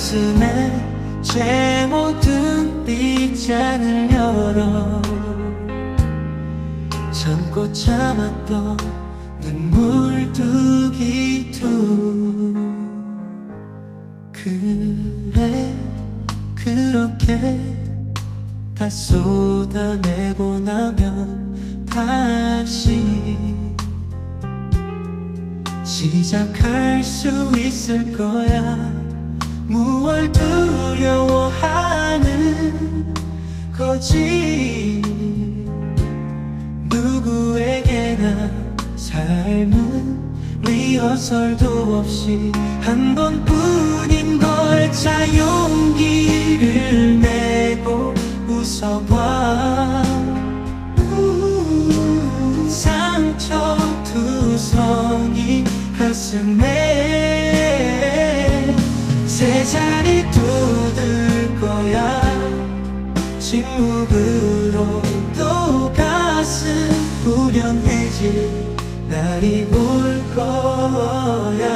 가슴에 제 모든 빗잔을 열어 참고 참았던 눈물 두 기두 그래 그렇게 다 쏟아내고 나면 다시 시작할 수 있을 거야 무얼 두려워하는 거지? 누구에게나 삶은 리허설도 없이 한 번뿐인 걸자 용기를 내고 웃어봐. 상처 투성이 가슴에 새 자리 두들 거야. 침묵으로 또 가슴 후련해질 날이 올 거야